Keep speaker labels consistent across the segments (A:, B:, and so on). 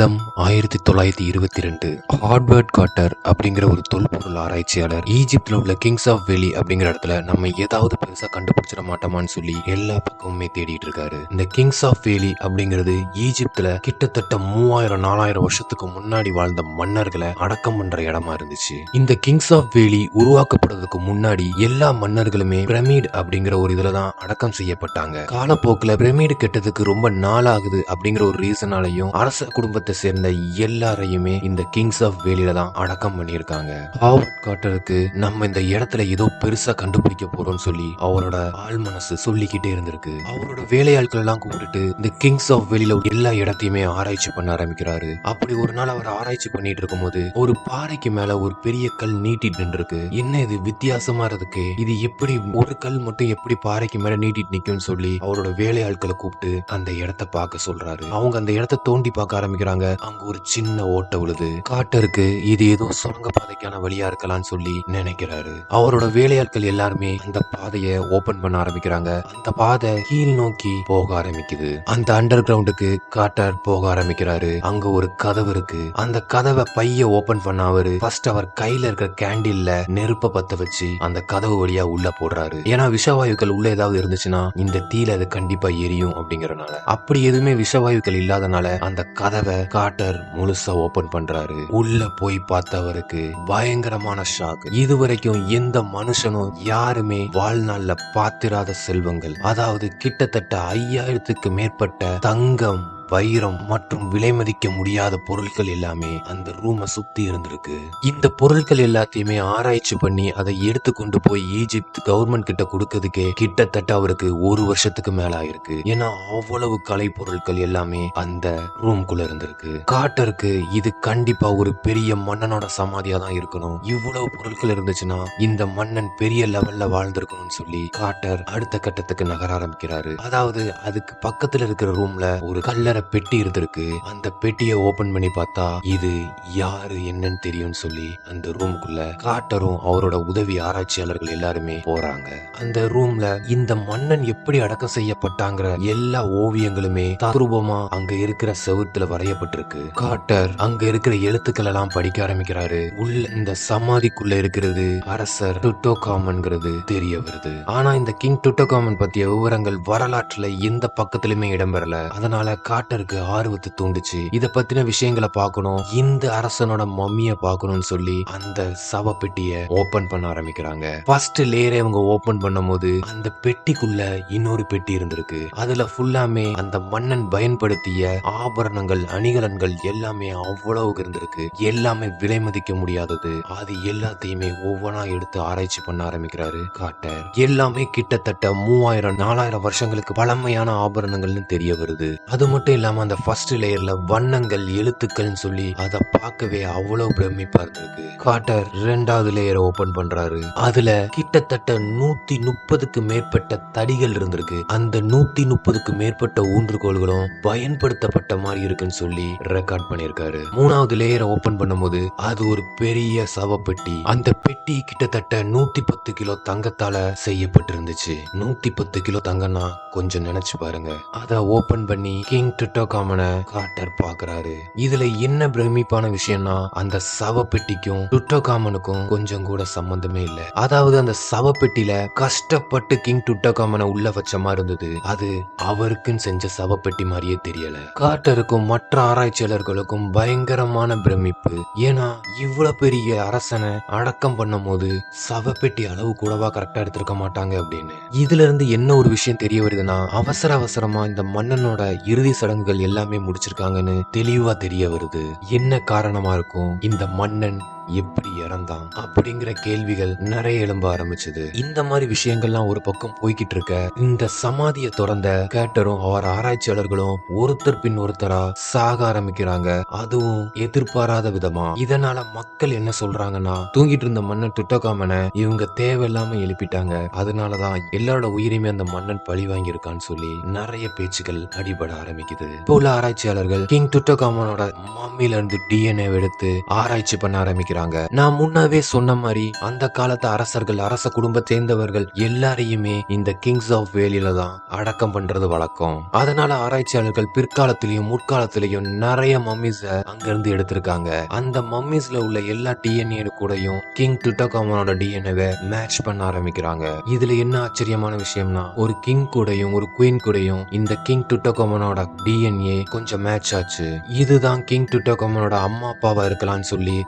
A: வருடம் ஆயிரத்தி தொள்ளாயிரத்தி இருபத்தி ரெண்டு ஹார்ட்வர்ட் காட்டர் அப்படிங்கிற ஒரு தொல்பொருள் ஆராய்ச்சியாளர் ஈஜிப்தில் உள்ள கிங்ஸ் ஆஃப் வேலி அப்படிங்கிற இடத்துல நம்ம ஏதாவது பெருசாக கண்டுபிடிச்சிட மாட்டோமான்னு சொல்லி எல்லா பக்கமுமே தேடிட்டு இருக்காரு. இந்த கிங்ஸ் ஆஃப் வேலி அப்படிங்கிறது ஈஜிப்தில் கிட்டத்தட்ட மூவாயிரம் நாலாயிரம் வருஷத்துக்கு முன்னாடி வாழ்ந்த மன்னர்களை அடக்கம் பண்ற இடமா இருந்துச்சு. இந்த கிங்ஸ் ஆஃப் வேலி உருவாக்கப்படுறதுக்கு முன்னாடி எல்லா மன்னர்களுமே பிரமிட் அப்படிங்கிற ஒரு இதுல தான் அடக்கம் செய்யப்பட்டாங்க. காலப்போக்கில் பிரமிடு கெட்டதுக்கு ரொம்ப நாளாகுது அப்படிங்கிற ஒரு ரீசனாலையும் அரச குடும்பத்தை சேர்ந்த எல்லாரையுமே இந்த கிங்ஸ் ஆஃப் வேலியில தான் அடக்கம் பண்ணியிருக்காங்க. ஹாவர்ட் காட்டருக்கு நம்ம இந்த இடத்துல ஏதோ பெருசா கண்டுபிடிக்க போறோம்னு சொல்லி அவரோட ஆள் மனசு சொல்லிக்கிட்டே இருந்திருக்கு. அவரோட வேலையாட்கள் எல்லாம் கூப்பிட்டுட்டு இந்த கிங்ஸ் ஆஃப் வேலியில எல்லா இடத்தையுமே ஆராய்ச்சி பண்ண ஆரம்பிக்கிறாரு. அப்படி ஒரு நாள் அவர் ஆராய்ச்சி பண்ணிட்டு இருக்கும் போது ஒரு பாறைக்கு மேல ஒரு பெரிய கல் நீட்டிட்டு நின்றுருக்கு. என்ன இது வித்தியாசமா இருக்கு இது எப்படி ஒரு கல் மட்டும் எப்படி பாறைக்கு மேல நீட்டிட்டு நிக்கும்னு சொல்லி அவரோட வேலையாட்களை கூப்பிட்டு அந்த இடத்த பார்க்க சொல்றாரு. அவங்க அந்த இடத்த தோண்டி பார்க்க ஆரம்பிக்கிறாங்க. அங்க ஒரு சின்ன ஓட்டை விழுது. காட்டருக்கு இது ஏதோ சுரங்க பாதைக்கான வழியா இருக்கலாம்னு சொல்லி நினைக்கிறாரு. அவரோட வேலையாட்கள் எல்லாருமே அந்த பாதையை ஓபன் பண்ண ஆரம்பிக்கிறாங்க. அந்த பாதை கீழ் நோக்கி போக ஆரம்பிக்குது. அந்த அண்டர் கிரவுண்டுக்கு காட்டர் போக ஆரம்பிக்கிறாரு. அங்க ஒரு கதவு இருக்கு. அந்த கதவை பைய ஓபன் பண்ண அவரு ஃபர்ஸ்ட் அவர் கையில இருக்கிற கேண்டில்ல நெருப்ப பத்த வச்சு அந்த கதவு வழியா உள்ள போடுறாரு. ஏன்னா விஷவாயுக்கள் உள்ள ஏதாவது இருந்துச்சுன்னா இந்த தீல அது கண்டிப்பா எரியும் அப்படிங்கறனால. அப்படி எதுவுமே விஷவாயுக்கள் இல்லாதனால அந்த கதவை காட்டர் முழுசா ஓபன் பண்றாரு. உள்ள போய் பார்த்தவருக்கு பயங்கரமான ஷாக் இதுவரைக்கும் எந்த மனுஷனும் யாருமே வாழ்நாள்ல பாத்திராத செல்வங்கள். அதாவது கிட்டத்தட்ட ஐயாயிரத்துக்கு மேற்பட்ட தங்கம் வைரம் மற்றும் விலை மதிக்க முடியாத பொருட்கள் எல்லாமே அந்த ரூமை சுத்தி இருந்திருக்கு. இந்த பொருட்கள் எல்லாத்தையுமே ஆராய்ச்சி பண்ணி அதை எடுத்து கொண்டு போய் ஈஜிப்த் கவர்மெண்ட் கிட்ட கொடுக்கறதுக்கே கிட்டத்தட்ட அவருக்கு ஒரு வருஷத்துக்கு மேல ஆயிருக்கு. ஏன்னா அவ்வளவு கலை பொருட்கள் எல்லாமே அந்த ரூம்குள்ள இருந்திருக்கு. காட்டருக்கு இது கண்டிப்பா ஒரு பெரிய மன்னனோட சமாதியா தான் இருக்கணும். இவ்வளவு பொருட்கள் இருந்துச்சுன்னா இந்த மன்னன் பெரிய லெவல்ல வாழ்ந்திருக்கணும்னு சொல்லி காட்டர் அடுத்த கட்டத்துக்கு நகர ஆரம்பிக்கிறாரு. அதாவது அதுக்கு பக்கத்துல இருக்கிற ரூம்ல ஒரு கல்லறை பெட்டி இருந்திருக்கு. அந்த பெட்டியை ஓபன் பண்ணி பார்த்தா இது யாரு என்னன்னு தெரியும்னு சொல்லி அந்த ரூமுக்குள்ள காட்டரும் அவரோட உதவி ஆராய்ச்சியாளர்கள் எல்லாருமே போறாங்க. அந்த ரூம்ல இந்த மன்னன் எப்படி அடக்கம் செய்யப்பட்டாங்கிற எல்லா ஓவியங்களுமே தத்ரூபமா அங்க இருக்கிற செவுத்துல வரையப்பட்டிருக்கு. காட்டர் அங்க இருக்கிற எழுத்துக்கள் எல்லாம் படிக்க ஆரம்பிக்கிறாரு. உள்ள இந்த சமாதிக்குள்ள இருக்கிறது அரசர் டுட்டோகாமன்ங்கிறது தெரிய வருது. ஆனா இந்த கிங் டுட்டோகாமன் பத்திய விவரங்கள் வரலாற்றுல எந்த பக்கத்திலுமே இடம்பெறல. அதனால டாக்டருக்கு ஆர்வத்தை தூண்டுச்சு. இத பத்தின விஷயங்களை பார்க்கணும். இந்த அரசனோட மம்மிய பார்க்கணும்னு சொல்லி அந்த சவ பெட்டிய ஓபன் பண்ண ஆரம்பிக்கிறாங்க. ஃபர்ஸ்ட் லேயரை இவங்க ஓபன் பண்ணும்போது அந்த பெட்டிக்குள்ள இன்னொரு பெட்டி இருந்திருக்கு. அதுல ஃபுல்லாமே அந்த மன்னன் பயன்படுத்திய ஆபரணங்கள் அணிகலன்கள் எல்லாமே அவ்வளவு இருந்திருக்கு. எல்லாமே விலை மதிக்க முடியாதது. அது எல்லாத்தையுமே ஒவ்வொன்றா எடுத்து ஆராய்ச்சி பண்ண ஆரம்பிக்கிறாரு காட்டர். எல்லாமே கிட்டத்தட்ட மூவாயிரம் நாலாயிரம் வருஷங்களுக்கு பழமையான ஆபரணங்கள்னு தெரிய வருது. அது மட்டும் இல்லாம அந்த ஃபர்ஸ்ட் லேயர்ல வண்ணங்கள் எழுத்துக்கள்னு சொல்லி அதை பார்க்கவே அவ்வளவு பிரமிப்பா இருந்திருக்கு. காட்டர் ரெண்டாவது லேயரை ஓபன் பண்றாரு. அதுல கிட்டத்தட்ட நூத்தி முப்பதுக்கு மேற்பட்ட தடிகள் இருந்திருக்கு. அந்த நூத்தி முப்பதுக்கு மேற்பட்ட ஊன்றுகோள்களும் பயன்படுத்தப்பட்ட மாதிரி இருக்குன்னு சொல்லி ரெக்கார்ட் பண்ணியிருக்காரு. மூணாவது லேயரை ஓபன் பண்ணும்போது அது ஒரு பெரிய சவப்பெட்டி அந்த பெட்டி கிட்டத்தட்ட நூத்தி பத்து கிலோ தங்கத்தால செய்யப்பட்டிருந்துச்சு. நூத்தி பத்து கிலோ தங்கம்னா கொஞ்சம் நினைச்சு பாருங்க. அதை ஓபன் பண்ணி கிங் டுட்டோகாமனை கார்டர் பாக்குறாரு. இதுல என்ன பிரமிப்பான விஷயம்னா அந்த சவப்பெட்டிக்கும் டுட்டோகாமனுக்கும் கொஞ்சம் கூட சம்பந்தமே இல்ல. அதாவது அந்த சவப்பெட்டியில கஷ்டப்பட்டு கிங் டுட்டோகாமனை உள்ள வச்ச மாதிரி இருந்தது. அது அவருக்குன்னு செஞ்ச சவப்பெட்டி மாதிரியே தெரியல. கார்டருக்கும் மற்ற ஆராய்ச்சியாளர்களுக்கும் பயங்கரமான பிரமிப்பு. ஏன்னா இவ்வளவு பெரிய அரசனை அடக்கம் பண்ணும் போது சவப்பெட்டி அளவு கூடவா கரெக்டா எடுத்திருக்க மாட்டாங்க அப்படின்னு. இதுல இருந்து என்ன ஒரு விஷயம் தெரிய வருதுன்னா அவசர அவசரமா இந்த மன்னனோட இறுதி சடங்குகள் எல்லாமே முடிச்சிருக்காங்கன்னு தெளிவா தெரிய வருது. என்ன காரணமா இருக்கும்? இந்த மன்னன் எப்படி இறந்தான் அப்படிங்கிற கேள்விகள் நிறைய எழும்ப ஆரம்பிச்சது. இந்த மாதிரி விஷயங்கள்லாம் ஒரு பக்கம் போய்கிட்டு இருக்க இந்த சமாதியை தொடர்ந்த கேட்டரும் அவர் ஆராய்ச்சியாளர்களும் ஒருத்தர் பின் ஒருத்தரா சாக ஆரம்பிக்கிறாங்க. அதுவும் எதிர்பாராத விதமா. இதனால மக்கள் என்ன சொல்றாங்கன்னா தூங்கிட்டு இருந்த மன்னன் துட்டகாமனை இவங்க தேவையில்லாம எழுப்பிட்டாங்க. அதனாலதான் எல்லாரோட உயிரையுமே அந்த மன்னன் பழி வாங்கியிருக்கான்னு சொல்லி நிறைய பேச்சுகள் அடிபட ஆரம்பிக்குது. இப்போ உள்ள ஆராய்ச்சியாளர்கள் கிங் துட்டகாமனோட மம்மில இருந்து டிஎன்ஏ எடுத்து ஆராய்ச்சி பண்ண ஆரம்பிக்கிறாங்க. ஆரம்பிக்கிறாங்க நான் முன்னவே சொன்ன மாதிரி அந்த காலத்து அரசர்கள் அரச குடும்ப சேர்ந்தவர்கள் எல்லாரையுமே இந்த கிங்ஸ் ஆஃப் வேலியில தான் அடக்கம் பண்றது வழக்கம். அதனால ஆராய்ச்சியாளர்கள் பிற்காலத்திலையும் முற்காலத்திலையும் நிறைய மம்மிஸ அங்கிருந்து எடுத்திருக்காங்க. அந்த மம்மிஸ்ல உள்ள எல்லா டிஎன்ஏ கூடயும் கிங் டுட்டோகாமனோட டிஎன்ஏவை மேட்ச் பண்ண ஆரம்பிக்கிறாங்க. இதுல என்ன ஆச்சரியமான விஷயம்னா ஒரு கிங் கூடயும் ஒரு குயின் கூடயும் இந்த கிங் டுட்டோகாமனோட டிஎன்ஏ கொஞ்சம் மேட்ச் ஆச்சு. இதுதான் கிங் டுட்டோகாமனோட அம்மா அப்பாவா இருக்கலாம்னு சொல்லி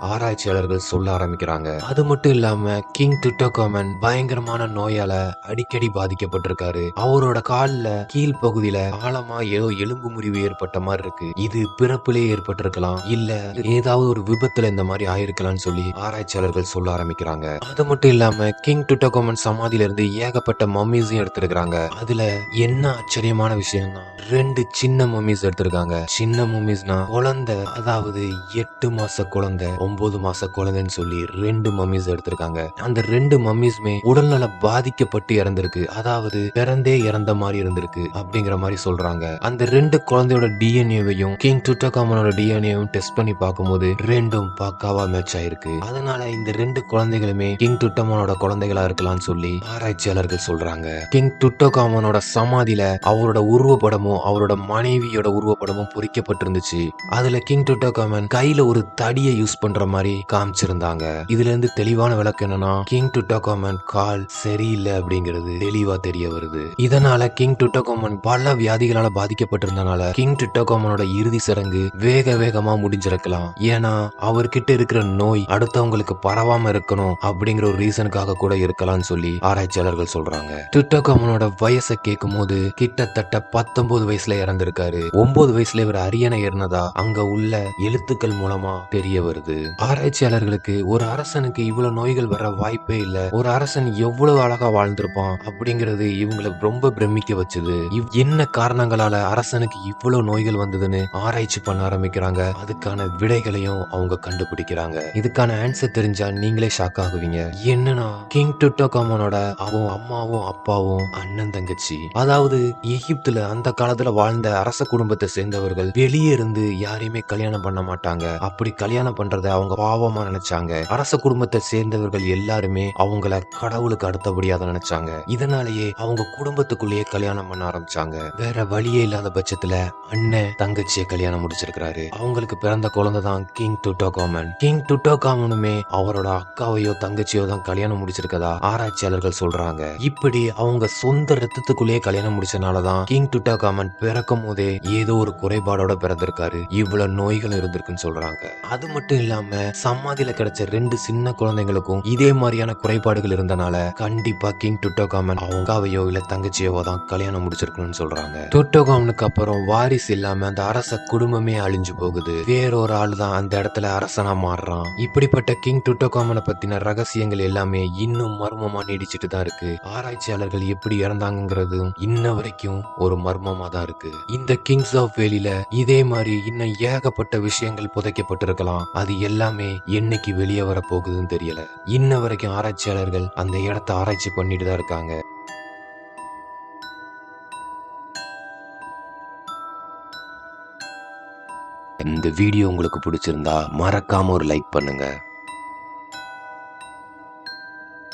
A: ஆராய்ச்சியாளர்கள் சொல்ல ஆரம்பிக்கிறாங்க. அது மட்டும் இல்லாம கிங் டுட்டோகாமன் பயங்கரமான நோயால அடிக்கடி பாதிக்கப்பட்டிருக்காரு. அவரோட கால்ல கீழ் பகுதியில ஆழமா ஏதோ எலும்பு முறிவு ஏற்பட்ட மாதிரி இருக்கு. இது பிறப்பிலே ஏற்பட்டிருக்கலாம். இல்ல ஏதாவது ஒரு விபத்துல இந்த மாதிரி ஆயிருக்கலாம்னு சொல்லி ஆராய்ச்சியாளர்கள் சொல்ல ஆரம்பிக்கிறாங்க. அது மட்டும் இல்லாம கிங் டுட்டோகோமன் சமாதியில இருந்து ஏகப்பட்ட மம்மிஸையும் எடுத்திருக்காங்க அதுல என்ன ஆச்சரியமான விஷயம்னா ரெண்டு சின்ன மம்மிஸ் எடுத்திருக்காங்க. சின்ன மம்மிஸ்னா குழந்தை அதாவது எட்டு மாச குழந்தை ஒன்பது மாச குழந்தைன்னு சொல்லி ரெண்டு மம்மிஸ் எடுத்திருக்காங்க. அந்த ரெண்டு மம்மிஸ்மே உடல்நல பாதிக்கப்பட்டு இறந்திருக்கு. அதாவது பிறந்தே இறந்த மாதிரி இருந்திருக்கு அப்படிங்கிற மாதிரி சொல்றாங்க. அந்த ரெண்டு குழந்தையோட டிஎன்ஏவையும் கிங் டுட்டோகாமனோட டிஎன்ஏவும் டெஸ்ட் பண்ணி பார்க்கும்போது ரெண்டும் பக்காவா மேட்ச் ஆயிருக்கு. அதனால இந்த ரெண்டு குழந்தைகளுமே கிங் டுட்டோமனோட குழந்தைகளா இருக்கலாம்னு சொல்லி ஆராய்ச்சியாளர்கள் சொல்றாங்க. கிங் டுட்டோகாமனோட சமாதியில அவரோட உருவப்படமும் அவரோட மனைவியோட உருவப்படமும் பொறிக்கப்பட்டிருந்துச்சு. அதுல கிங் டுட்டோகாமன் கையில ஒரு தடியை யூஸ் பண்ற மாதிரி காமிச்சிருந்தாங்க. இதுல இருந்து தெளிவான விளக்கு என்னன்னா கிங் டுட்டகோமன் கால் சரியில்லை அப்படிங்கிறது தெளிவா தெரிய வருது. இதனால கிங் டுட்டகோமன் பல வியாதிகளால பாதிக்கப்பட்டிருந்தனால கிங் டுட்டகோமனோட இறுதி சடங்கு வேக வேகமா முடிஞ்சிருக்கலாம். ஏன்னா அவர்கிட்ட இருக்கிற நோய் அடுத்தவங்களுக்கு பரவாம இருக்கணும் அப்படிங்கிற ஒரு ரீசனுக்காக கூட இருக்கலாம்னு சொல்லி ஆராய்ச்சியாளர்கள் சொல்றாங்க. டுட்டகோமனோட வயசை கேட்கும் போது கிட்டத்தட்ட பத்தொன்பது வயசுல இறந்திருக்காரு. ஒன்பது வயசுல இவர் அரியணை ஏறினதா அங்க உள்ள எழுத்துக்கள் மூலமா தெரிய வருது. ஆராய்ச்சி ஆட்சியாளர்களுக்கு ஒரு அரசனுக்கு இவ்வளவு நோய்கள் வர வாய்ப்பே இல்ல. ஒரு அரசன் எவ்வளவு அழகா வாழ்ந்திருப்பான் அப்படிங்கிறது இவங்களை ரொம்ப பிரமிக்க வச்சது. இவ் என்ன காரணங்களால அரசனுக்கு இவ்வளவு நோய்கள் வந்ததுன்னு ஆராய்ச்சி பண்ண ஆரம்பிக்கிறாங்க. அதுக்கான விடைகளையும் அவங்க கண்டுபிடிக்கிறாங்க. இதுக்கான ஆன்சர் தெரிஞ்சா நீங்களே ஷாக் ஆகுவீங்க. என்னன்னா கிங் டுட்டோகாமனோட அவன் அம்மாவும் அப்பாவும் அண்ணன் தங்கச்சி. அதாவது எகிப்துல அந்த காலத்துல வாழ்ந்த அரச குடும்பத்தை சேர்ந்தவர்கள் வெளியே இருந்து யாரையுமே கல்யாணம் பண்ண மாட்டாங்க. அப்படி கல்யாணம் பண்றத அவங்க பாவம் நினைச்சாங்க. அரச குடும்பத்தை சேர்ந்தவர்கள் எல்லாருமே அவங்கள கடவுளுக்கு அடுத்தபடியா தான் நினைச்சாங்க. இதனாலேயே அவங்க குடும்பத்துக்குள்ளேயே கல்யாணம் பண்ண ஆரம்பிச்சாங்க. வேற வழியே இல்லாத பட்சத்துல அண்ணன் தங்கச்சியை கல்யாணம் முடிச்சிருக்கிறாரு. அவங்களுக்கு பிறந்த குழந்தை தான் கிங் டுட்டோகாமன் கிங் டுட்டோகாமனுமே அவரோட அக்காவையோ தங்கச்சியோ தான் கல்யாணம் முடிச்சிருக்கதா ஆராய்ச்சியாளர்கள் சொல்றாங்க. இப்படி அவங்க சொந்த ரத்தத்துக்குள்ளேயே கல்யாணம் முடிச்சனாலதான் கிங் டுட்டோகாமன் பிறக்கும் போதே ஏதோ ஒரு குறைபாடோட பிறந்திருக்காரு. இவ்வளவு நோய்கள் இருந்திருக்குன்னு சொல்றாங்க. அது மட்டும் இல்லாம சமாதியில கிடைச்ச ரெண்டு சின்ன குழந்தைங்களுக்கும் இதே மாதிரியான குறைபாடுகள் இருந்தனால கண்டிப்பா கிங் டுட்டோகாமன் அவங்க அக்காவையோ இல்ல தங்கச்சியோ தான் கல்யாணம் முடிச்சிருக்கணும்னு சொல்றாங்க. டுட்டோகாமனுக்கு அப்புறம் வாரிசு இல்லாம அந்த அரச குடும்பமே அழிஞ்சு போகுது. வேறொரு ஆள் தான் அந்த இடத்துல அரசனா மாறுறான். இப்படிப்பட்ட கிங் டுட்டோகாமனை பத்தின ரகசியங்கள் எல்லாமே இன்னும் மர்மமா நீடிச்சிட்டு தான் இருக்கு. ஆராய்ச்சியாளர்கள் எப்படி இறந்தாங்கிறது இன்ன வரைக்கும் ஒரு மர்மமா தான் இருக்கு. இந்த கிங்ஸ் ஆஃப் வேலியில இதே மாதிரி இன்னும் ஏகப்பட்ட விஷயங்கள் புதைக்கப்பட்டிருக்கலாம். அது எல்லாமே என்னைக்கு வெளியே வர போகுதுன்னு தெரியல. இன்ன வரைக்கும் ஆராய்ச்சியாளர்கள் அந்த இடத்த ஆராய்ச்சி பண்ணிட்டு தான் இருக்காங்க. இந்த வீடியோ உங்களுக்கு பிடிச்சிருந்தா மறக்காம ஒரு லைக் பண்ணுங்க.